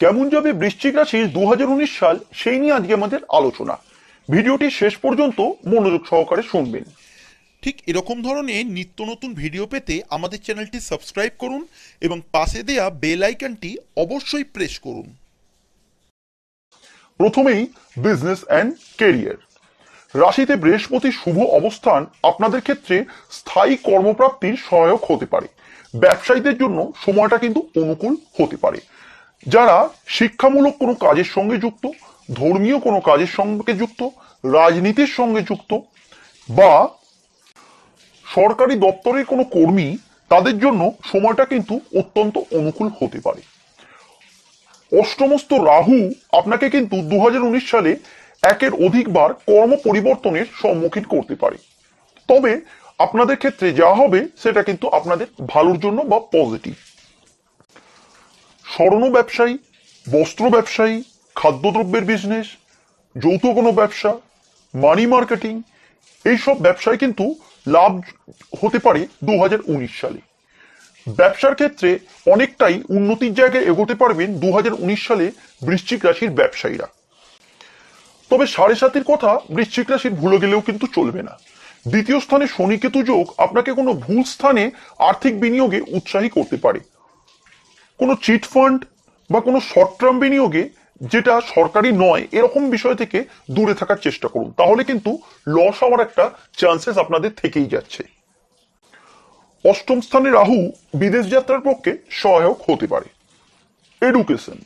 কেমন যাবে বৃশ্চিক রাশি দু হাজার উনিশ সাল সেই নিয়ে আজকে আমাদের আলোচনা। ভিডিওটি শেষ পর্যন্ত মনোযোগ সহকারে শুনবেন। ঠিক এরকম ধরনের নিত্য নতুন ভিডিও পেতে আমাদের চ্যানেলটি সাবস্ক্রাইব করুন এবং পাশে দেয়া বেল আইকনটি অবশ্যই প্রেস করুন। প্রথমেই বিজনেস অ্যান্ড কেরিয়ার রাশিতে বৃহস্পতির শুভ অবস্থান আপনাদের ক্ষেত্রে স্থায়ী কর্মপ্রাপ্তির সহায়ক হতে পারে। ব্যবসায়ীদের জন্য সময়টা কিন্তু অনুকূল হতে পারে। যারা শিক্ষামূলক কোনো কাজের সঙ্গে যুক্ত, ধর্মীয় কোনো কাজের সঙ্গে যুক্ত, রাজনীতির সঙ্গে যুক্ত বা সরকারি দপ্তরের কোনো কর্মী, তাদের জন্য সময়টা কিন্তু অত্যন্ত অনুকূল হতে পারে। অষ্টমস্ত রাহু আপনাকে কিন্তু দু হাজার উনিশ সালে একের অধিকবার কর্ম পরিবর্তনের সম্মুখীন করতে পারে। তবে আপনাদের ক্ষেত্রে যা হবে, সেটা কিন্তু আপনাদের ভালোর জন্য বা পজিটিভ। স্বর্ণ ব্যবসায়ী, বস্ত্র ব্যবসায়ী, খাদ্যদ্রব্যের বিজনেস যৌথ কোনো ব্যবসা মানি মার্কেটিং এইসব ব্যবসায় কিন্তু লাভ হতে পারে দু হাজার উনিশ সালে। ব্যবসার ক্ষেত্রে অনেকটাই উন্নতির জায়গায় এগোতে পারবেন দু হাজার উনিশ সালে বৃশ্চিক রাশির ব্যবসায়ীরা। তবে সাড়ে সাতের কথা বৃশ্চিক রাশির ভুলে গেলেও কিন্তু চলবে না। দ্বিতীয় স্থানে শনিকেতু যোগ আপনাকে কোনো ভুল স্থানে আর্থিক বিনিয়োগে উৎসাহী করতে পারে। কোনো চিট ফান্ড বা কোনো শর্ট টার্ম বিনিয়োগে যেটা সরকারি নয়, এরকম বিষয় থেকে দূরে থাকার চেষ্টা করুন। তাহলে কিন্তু লস হওয়ার একটা চান্সেস আপনাদের থেকেই যাচ্ছে। অষ্টম স্থানে রাহু বিদেশ যাত্রার পক্ষে সহায়ক হতে পারে। এডুকেশন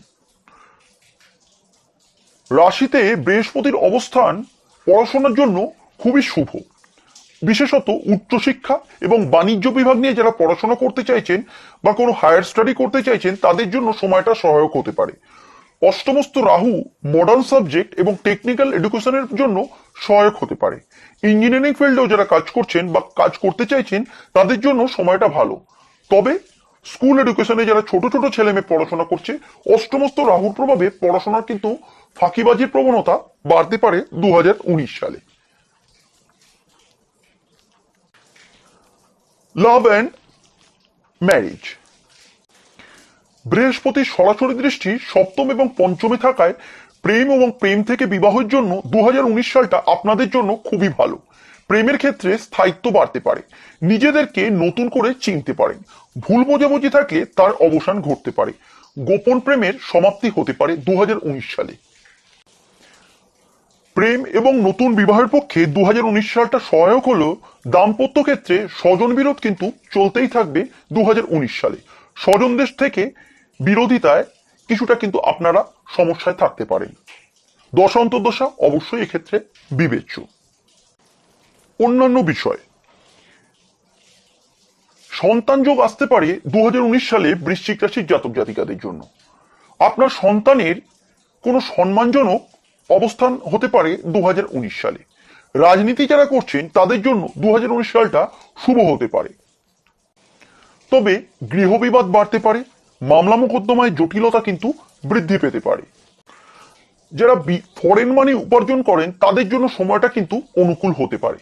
রাশিতে বৃহস্পতির অবস্থান পড়াশোনার জন্য খুবই শুভ। বিশেষত উচ্চশিক্ষা এবং বাণিজ্য বিভাগ নিয়ে যারা পড়াশোনা করতে চাইছেন বা কোনো হায়ার স্টাডি করতে চাইছেন, তাদের জন্য সময়টা সহায়ক হতে পারে। অষ্টমস্ত রাহু মডার্ন সাবজেক্ট এবং টেকনিক্যাল এডুকেশনের জন্য সহায়ক হতে পারে। ইঞ্জিনিয়ারিং ফিল্ডেও যারা কাজ করছেন বা কাজ করতে চাইছেন, তাদের জন্য সময়টা ভালো। তবে স্কুল এডুকেশনে যারা ছোট ছোট ছেলে মেয়ে পড়াশোনা করছে, অষ্টমস্ত রাহুর প্রভাবে পড়াশোনার কিন্তু ফাঁকিবাজির প্রবণতা বাড়তে পারে দু হাজার উনিশ সালে। লাভ অ্যান্ড ম্যারেজ বৃহস্পতির সরাসরি দৃষ্টি সপ্তম এবং পঞ্চমে থাকায় প্রেম এবং প্রেম থেকে বিবাহের জন্য দু হাজার উনিশ সালটা আপনাদের জন্য খুবই ভালো। প্রেমের ক্ষেত্রে স্থায়িত্ব বাড়তে পারে। নিজেদেরকে নতুন করে চিনতে পারেন। ভুল বোঝাবুঝি থাকলে তার অবসান ঘটতে পারে। গোপন প্রেমের সমাপ্তি হতে পারে দু হাজার উনিশ সালে। প্রেম এবং নতুন বিবাহের পক্ষে দু হাজার উনিশ সালটা সহায়ক হলো দাম্পত্য ক্ষেত্রে স্বজন বিরোধ কিন্তু চলতেই থাকবে দু হাজার উনিশ সালে। স্বজন দেশ থেকে বিরোধিতায় কিছুটা কিন্তু আপনারা সমস্যায় থাকতে পারেন। দশান্তর্দশা অবশ্যই এক্ষেত্রে বিবেচ্য। অন্যান্য বিষয়। সন্তান যোগ আসতে পারে দু হাজার উনিশ সালে বৃশ্চিক রাশির জাতক জাতিকাদের জন্য। আপনার সন্তানের কোনো সম্মানজনক অবস্থান হতে পারে দু হাজার উনিশ সালে। রাজনীতি যারা করছেন, তাদের জন্য দু হাজার উনিশ সালটা শুভ হতে পারে। তবে গৃহবিবাদ বাড়তে পারে, মামলা মোকদ্দমায় জটিলতা কিন্তু বৃদ্ধি পেতে পারে। যারা ফরেন মানি উপার্জন করেন, তাদের জন্য সময়টা কিন্তু অনুকূল হতে পারে।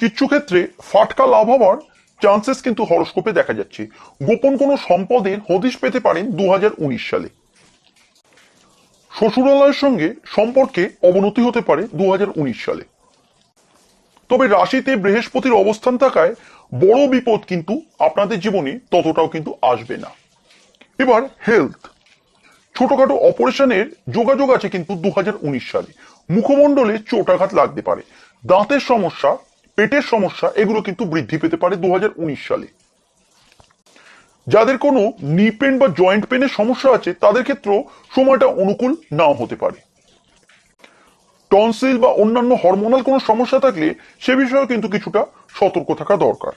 কিছু ক্ষেত্রে ফাটকা লাভ হওয়ার চান্সেস কিন্তু হরস্কোপে দেখা যাচ্ছে। গোপন কোনো সম্পদের হদিশ পেতে পারেন দু হাজার উনিশ সালে। শ্বশুরালয়ের সঙ্গে সম্পর্কে অবনতি হতে পারে দু হাজার উনিশ সালে। তবে রাশিতে বৃহস্পতির অবস্থান থাকায় বড় বিপদ কিন্তু আপনাদের জীবনে ততটাও কিন্তু আসবে না। এবার হেলথ ছোটখাটো অপারেশনের যোগাযোগ আছে কিন্তু দু হাজার উনিশ সালে। মুখমণ্ডলে চোটাঘাত লাগতে পারে। দাঁতের সমস্যা, পেটের সমস্যা, এগুলো কিন্তু বৃদ্ধি পেতে পারে দু হাজার উনিশ সালে। যাদের কোনো নি পেন বা জয়েন্ট পেনের সমস্যা আছে, তাদের ক্ষেত্রেও সময়টা অনুকূল নাও হতে পারে। টনসিল বা অন্যান্য হরমোনাল কোনো সমস্যা থাকলে সে বিষয়েও কিন্তু কিছুটা সতর্ক থাকা দরকার।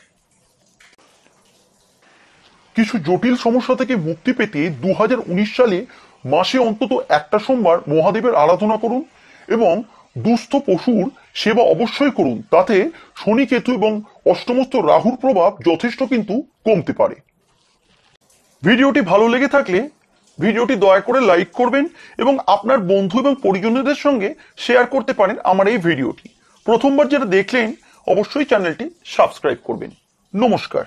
কিছু জটিল সমস্যা থেকে মুক্তি পেতে দু হাজার উনিশ সালে মাসে অন্তত একটা সোমবার মহাদেবের আরাধনা করুন এবং দুস্থ পশুর সেবা অবশ্যই করুন, তাতে শনি কেতু এবং অষ্টমস্ত রাহুর প্রভাব যথেষ্ট কিন্তু কমতে পারে। ভিডিওটি ভালো লেগে থাকলে ভিডিওটি দয়া করে লাইক করবেন এবং আপনার বন্ধু এবং পরিজনদের সঙ্গে শেয়ার করতে পারেন আমার এই ভিডিওটি। প্রথমবার যারা দেখলেন, অবশ্যই চ্যানেলটি সাবস্ক্রাইব করবেন। নমস্কার।